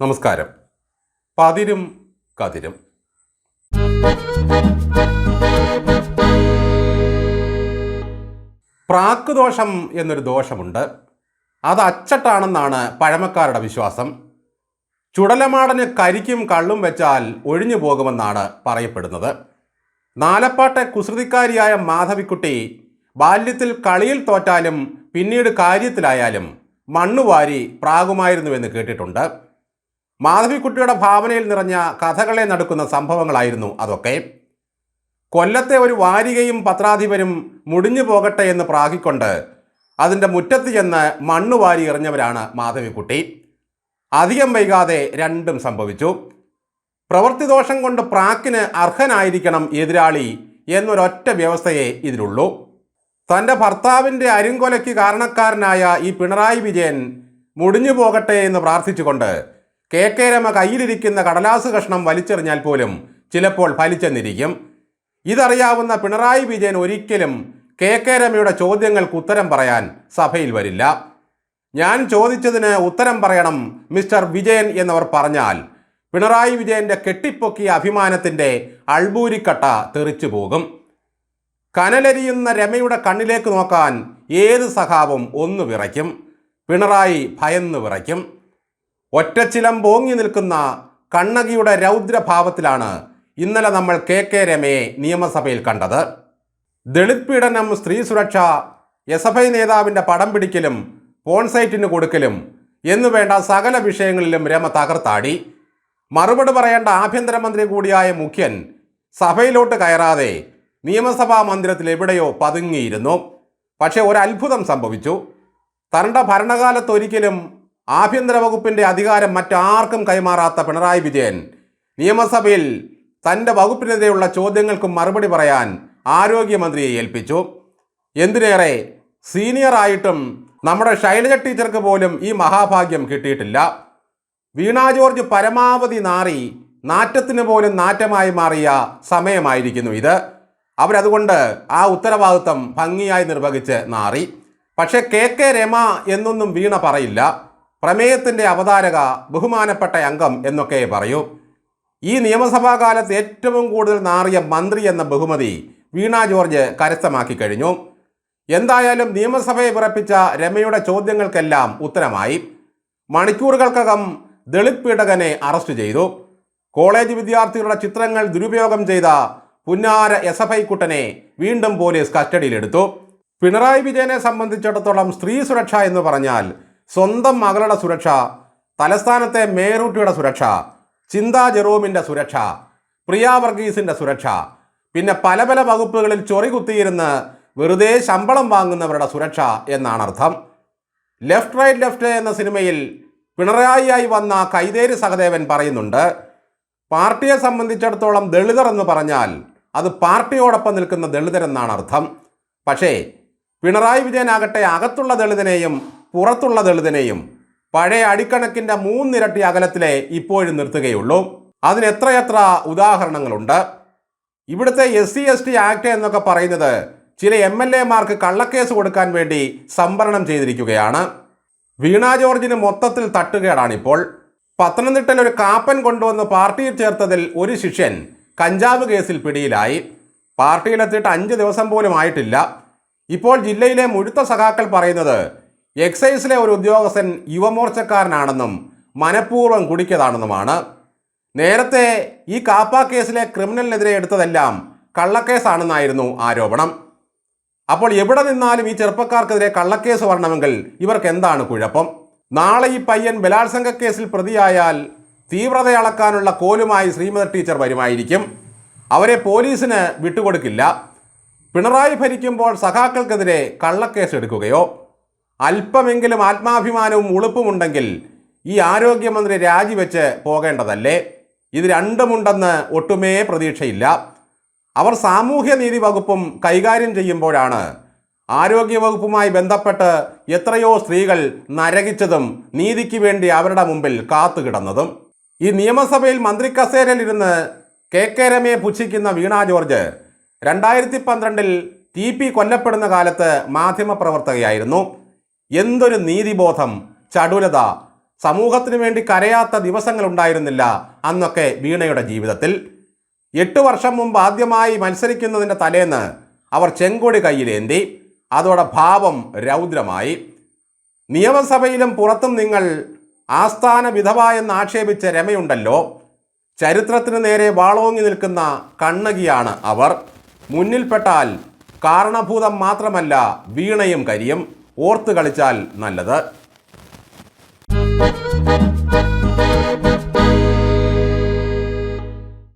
നമസ്കാരം. പതിരും കതിരും. പ്രാക്ക് ദോഷം എന്നൊരു ദോഷമുണ്ട്. അത് അച്ചട്ടാണെന്നാണ് പഴമക്കാരുടെ വിശ്വാസം. ചുടലമാടന് കരിക്കും കള്ളും വെച്ചാൽ ഒഴിഞ്ഞു പോകുമെന്നാണ് പറയപ്പെടുന്നത്. നാലപ്പാട്ടെ കുസൃതിക്കാരിയായ മാധവിക്കുട്ടി ബാല്യത്തിൽ കളിയിൽ തോറ്റാലും പിന്നീട് കാര്യത്തിലായാലും മണ്ണുവാരി പ്രാകുമായിരുന്നുവെന്ന് കേട്ടിട്ടുണ്ട്. മാധവിക്കുട്ടിയുടെ ഭാവനയിൽ നിറഞ്ഞ കഥകളെ നടക്കുന്ന സംഭവങ്ങളായിരുന്നു അതൊക്കെ. കൊല്ലത്തെ ഒരു വാരികയും പത്രാധിപരും മുടിഞ്ഞു പോകട്ടെ എന്ന് പ്രാഗിക്കൊണ്ട് അതിന്റെ മുറ്റത്ത് ചെന്ന് മണ്ണ് വാരി എറിഞ്ഞവരാണ് മാധവിക്കുട്ടി. അധികം വൈകാതെ രണ്ടും സംഭവിച്ചു. പ്രവൃത്തിദോഷം കൊണ്ട് പ്രാക്കിന് അർഹനായിരിക്കണം എതിരാളി എന്നൊരൊറ്റ വ്യവസ്ഥയെ ഇതിലുള്ളൂ. തന്റെ ഭർത്താവിന്റെ അരിങ്കൊലയ്ക്ക് കാരണക്കാരനായ ഈ പിണറായി വിജയൻ മുടിഞ്ഞു പോകട്ടെ എന്ന് പ്രാർത്ഥിച്ചുകൊണ്ട് കെ കെ രമ കയ്യിലിരിക്കുന്ന കടലാസ് കഷ്ണം വലിച്ചെറിഞ്ഞാൽ പോലും ചിലപ്പോൾ ഫലിച്ചെന്നിരിക്കും. ഇതറിയാവുന്ന പിണറായി വിജയൻ ഒരിക്കലും കെ കെ രമയുടെ ചോദ്യങ്ങൾക്ക് ഉത്തരം പറയാൻ സഭയിൽ വരില്ല. ഞാൻ ചോദിച്ചതിന് ഉത്തരം പറയണം മിസ്റ്റർ വിജയൻ എന്നവർ പറഞ്ഞാൽ പിണറായി വിജയന്റെ കെട്ടിപ്പൊക്കിയ അഭിമാനത്തിന്റെ അൾബൂരിക്കട്ട തെറിച്ചു പോകും. കനലരിയുന്ന രമയുടെ കണ്ണിലേക്ക് നോക്കാൻ ഏത് സഖാവും ഒന്ന് വിറയ്ക്കും. പിണറായി ഭയന്ന് വിറയ്ക്കും. ഒറ്റച്ചിലം പോങ്ങി നിൽക്കുന്ന കണ്ണകിയുടെ രൗദ്രഭാവത്തിലാണ് ഇന്നലെ നമ്മൾ കെ കെ രമയെ നിയമസഭയിൽ കണ്ടത്. ദളിത് പീഡനം സ്ത്രീ സുരക്ഷ എസ് എഫ് ഐ നേതാവിന്റെ പടം പിടിക്കലും പോൺസൈറ്റിന് കൊടുക്കലും എന്നുവേണ്ട സകല വിഷയങ്ങളിലും രമ തകർത്താടി. മറുപടി പറയേണ്ട ആഭ്യന്തരമന്ത്രി കൂടിയായ മുഖ്യൻ സഭയിലോട്ട് കയറാതെ നിയമസഭാ മന്ദിരത്തിൽ എവിടെയോ പതുങ്ങിയിരുന്നു. പക്ഷേ ഒരു അത്ഭുതം സംഭവിച്ചു. തന്റെ ഭരണകാലത്ത് ഒരിക്കലും ആഭ്യന്തര വകുപ്പിന്റെ അധികാരം മറ്റാർക്കും കൈമാറാത്ത പിണറായി വിജയൻ. നിയമസഭയിൽ തന്റെ വകുപ്പിനെതിരെയുള്ള ചോദ്യങ്ങൾക്കും മറുപടി പറയാൻ ആരോഗ്യമന്ത്രിയെ ഏൽപ്പിച്ചു. എന്തിനേറെ സീനിയറായിട്ടും നമ്മുടെ ശൈലജ ടീച്ചർക്ക് പോലും ഈ മഹാഭാഗ്യം കിട്ടിയിട്ടില്ല. വീണ ജോർജ് പരമാവധി നാറി നാറ്റത്തിന് പോലും നാറ്റമായി മാറിയ സമയമായിരിക്കുന്നു ഇത്. അവരതുകൊണ്ട് ആ ഉത്തരവാദിത്വം ഭംഗിയായി നിർവഹിച്ച് നാറി. പക്ഷേ കെ കെ രമ എന്നൊന്നും വീണ പറയില്ല. പ്രമേയത്തിന്റെ അവതാരക ബഹുമാനപ്പെട്ട അംഗം എന്നൊക്കെ പറയൂ. ഈ നിയമസഭാ കാലത്ത് ഏറ്റവും കൂടുതൽ നാറിയ മന്ത്രി എന്ന ബഹുമതി വീണ ജോർജ് കരസ്ഥമാക്കി കഴിഞ്ഞു. എന്തായാലും നിയമസഭയെ വിറപ്പിച്ച രമയുടെ ചോദ്യങ്ങൾക്കെല്ലാം ഉത്തരമായി. മണിക്കൂറുകൾക്കകം ദളിത് പീഡകനെ അറസ്റ്റ് ചെയ്തു. കോളേജ് വിദ്യാർത്ഥികളുടെ ചിത്രങ്ങൾ ദുരുപയോഗം ചെയ്ത പുന്നാര എസ് എഫ് ഐ കുട്ടനെ വീണ്ടും പോലീസ് കസ്റ്റഡിയിലെടുത്തു. പിണറായി വിജയനെ സംബന്ധിച്ചിടത്തോളം സ്ത്രീ സുരക്ഷ എന്ന് പറഞ്ഞാൽ സ്വന്തം മകളുടെ സുരക്ഷ തലസ്ഥാനത്തെ മേറൂട്ടിയുടെ സുരക്ഷ ചിന്താ ജെറോമിന്റെ സുരക്ഷ പ്രിയ വർഗീസിന്റെ സുരക്ഷ പിന്നെ പല പല വകുപ്പുകളിൽ ചൊറി കുത്തിയിരുന്ന് വെറുതെ ശമ്പളം വാങ്ങുന്നവരുടെ സുരക്ഷ എന്നാണ് അർത്ഥം ലെഫ്റ്റ് റൈറ്റ് ലെഫ്റ്റ് എന്ന സിനിമയിൽ പിണറായിയായി വന്ന കൈതേരി സഹദേവൻ പറയുന്നുണ്ട് പാർട്ടിയെ സംബന്ധിച്ചിടത്തോളം ദളിതർ എന്ന് പറഞ്ഞാൽ അത് പാർട്ടിയോടൊപ്പം നിൽക്കുന്ന ദളിതരെന്നാണ് അർത്ഥം പക്ഷേ പിണറായി വിജയനാകട്ടെ അകത്തുള്ള ദളിതനെയും പുറത്തുള്ള ദളിതനെയും പഴയ അടിക്കണക്കിന്റെ മൂന്നിരട്ടി അകലത്തിലെ ഇപ്പോഴും നിർത്തുകയുള്ളൂ. അതിന് എത്രയെത്ര ഉദാഹരണങ്ങളുണ്ട്? ഇവിടുത്തെ S C S T act എന്നൊക്കെ പറയുന്നത് ചില എം എൽ എമാർക്ക് കള്ളക്കേസ് കൊടുക്കാൻ വേണ്ടി സംവരണം ചെയ്തിരിക്കുകയാണ്. വീണ ജോർജിന് മൊത്തത്തിൽ തട്ടുകേടാണിപ്പോൾ. പത്തനംതിട്ടയിൽ ഒരു കാപ്പൻ കൊണ്ടുവന്ന് പാർട്ടിയിൽ ചേർത്തതിൽ ഒരു ശിഷ്യൻ കഞ്ചാവ് കേസിൽ പിടിയിലായി. പാർട്ടിയിലെത്തിയിട്ട് അഞ്ച് ദിവസം പോലും ആയിട്ടില്ല. ഇപ്പോൾ ജില്ലയിലെ മുഴുത്ത സഖാക്കൾ പറയുന്നത് എക്സൈസിലെ ഒരു ഉദ്യോഗസ്ഥൻ യുവമോർച്ചക്കാരനാണെന്നും മനഃപൂർവം കുടിക്കതാണെന്നുമാണ് നേരത്തെ ഈ കാപ്പ കേസിലെ ക്രിമിനലിനെതിരെ എടുത്തതെല്ലാം കള്ളക്കേസാണെന്നായിരുന്നു ആരോപണം. അപ്പോൾ എവിടെ നിന്നാലും ഈ ചെറുപ്പക്കാർക്കെതിരെ കള്ളക്കേസ് വരണമെങ്കിൽ ഇവർക്ക് എന്താണ് കുഴപ്പം? നാളെ ഈ പയ്യൻ ബലാത്സംഗ കേസിൽ പ്രതിയായാൽ തീവ്രത അളക്കാനുള്ള കോലുമായി ശ്രീമതി ടീച്ചർ വരുമായിരിക്കും. അവരെ പോലീസിന് വിട്ടുകൊടുക്കില്ല. പിണറായി ഭരിക്കുമ്പോൾ സഖാക്കൾക്കെതിരെ കള്ളക്കേസ് എടുക്കുകയോ അല്പമെങ്കിലും ആത്മാഭിമാനവും ഉളുപ്പുമുണ്ടെങ്കിൽ ഈ ആരോഗ്യമന്ത്രി രാജിവെച്ച് പോകേണ്ടതല്ലേ? ഇത് രണ്ടുമുണ്ടെന്ന് ഒട്ടുമേ പ്രതീക്ഷയില്ല. അവർ സാമൂഹ്യനീതി വകുപ്പും കൈകാര്യം ചെയ്യുമ്പോഴാണ് ആരോഗ്യവകുപ്പുമായി ബന്ധപ്പെട്ട് എത്രയോ സ്ത്രീകൾ നരകിച്ചതും നീതിക്ക് വേണ്ടി അവരുടെ മുമ്പിൽ കാത്തുകിടന്നതും. ഈ നിയമസഭയിൽ മന്ത്രി കസേരയിലിരുന്ന് കെ കെ രമയെ പുച്ഛിക്കുന്ന വീണ ജോർജ് രണ്ടായിരത്തി പന്ത്രണ്ടിൽ ടി പി കൊല്ലപ്പെടുന്ന കാലത്ത് മാധ്യമപ്രവർത്തകയായിരുന്നു. എന്തൊരു നീതിബോധം ചടുലത. സമൂഹത്തിന് വേണ്ടി കരയാത്ത ദിവസങ്ങൾ ഉണ്ടായിരുന്നില്ല അന്നൊക്കെ വീണയുടെ ജീവിതത്തിൽ. എട്ട് വർഷം മുമ്പ് ആദ്യമായി മത്സരിക്കുന്നതിന്റെ തലേന്ന് അവർ ചെങ്കൊടി കയ്യിലേന്തി അതോടെ ഭാവം രൗദ്രമായി. നിയമസഭയിലും പുറത്തും നിങ്ങൾ ആസ്ഥാന വിധവ എന്ന് ആക്ഷേപിച്ച രമയുണ്ടല്ലോ. ചരിത്രത്തിന് നേരെ വാളോങ്ങി നിൽക്കുന്ന കണ്ണകിയാണ് അവർ. മുന്നിൽപ്പെട്ടാൽ കാരണഭൂതം മാത്രമല്ല വീണയും കരിയും. ഓർത്ത് കളിച്ചാൽ നല്ലത്.